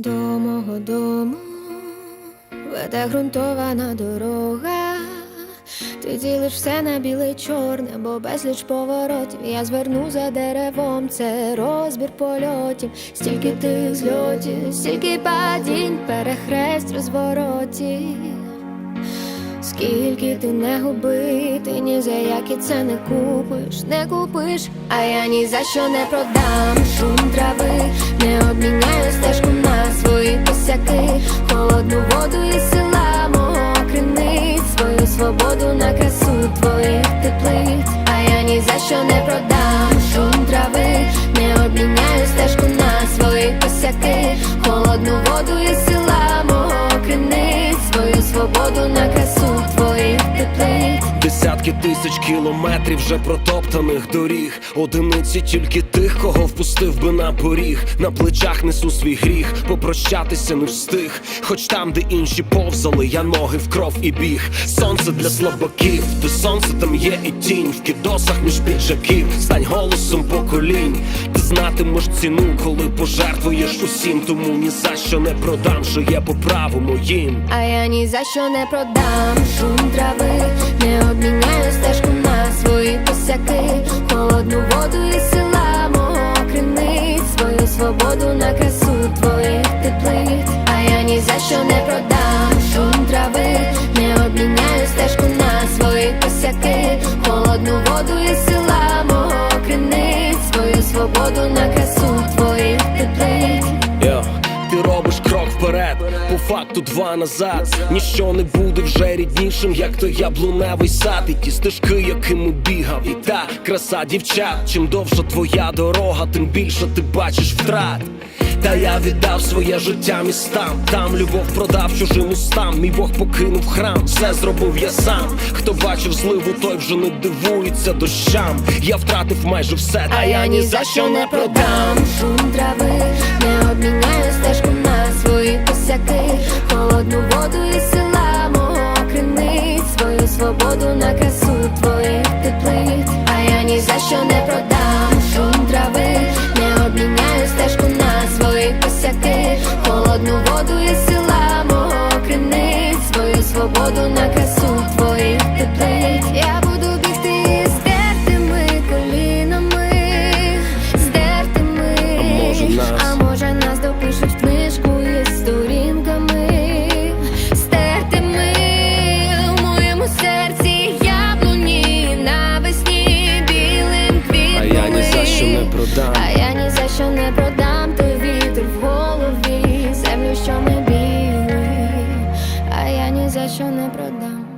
До мого дому веде ґрунтована дорога. Ти ділиш все на біле чорне, бо безліч поворотів. Я зверну за деревом, це розбір польотів, стільки тих зльотів, стільки падінь, перехрест розворотів. Скільки ти не губи, ти ні за які це не купиш, не купиш, а я ні за що не продам шум трави, не обміняю стежку свободу на красу твоїх теплиць, а я ні за що не продам шум трави, не обміняю стежку на свої косяки, холодну воду і села мого криниць, свою свободу на красу. Десятки тисяч кілометрів вже протоптаних доріг. Одиниці тільки тих, кого впустив би на поріг. На плечах несу свій гріх, попрощатися не встиг. Хоч там, де інші повзали, я ноги в кров і біг. Сонце для слабаків, де сонце там є і тінь. В кідосах між піджаків, стань голосом поколінь. Ти знатимеш ціну, коли пожертвуєш усім. Тому ні за що не продам, що є по праву моїм. А я ні за що не продам шум трави, не обміняю стежку на свої косяки, холодну воду і села мого свою свободу на красу твоїх теплиць. А я ні за що не продам шум трави, не обміняю стежку на свої косяки, холодну воду і села мого свою свободу на по два назад. Ніщо не буде вже ріднішим, як той яблуневий сад, і ті стежки, якими бігав, і та краса дівчат. Чим довша твоя дорога, тим більше ти бачиш втрат. Та я віддав своє життя містам. Там любов продав чужим устам. Мій Бог покинув храм, все зробив я сам. Хто бачив зливу, той вже не дивується дощам. Я втратив майже все, А я ні за що не продам шум свободу на красу твоїх теплиць. А я ні за що не продам шум трави, не обміняю стежку на свої косяки, холодну воду і села мого криниць, свою свободу на красу твоїх теплиць. Серці яблуні навесні білим А я ні за що не продам. А я ні за що не продам То вітер в голові, землю, що ми білий, а я ні за що не продам.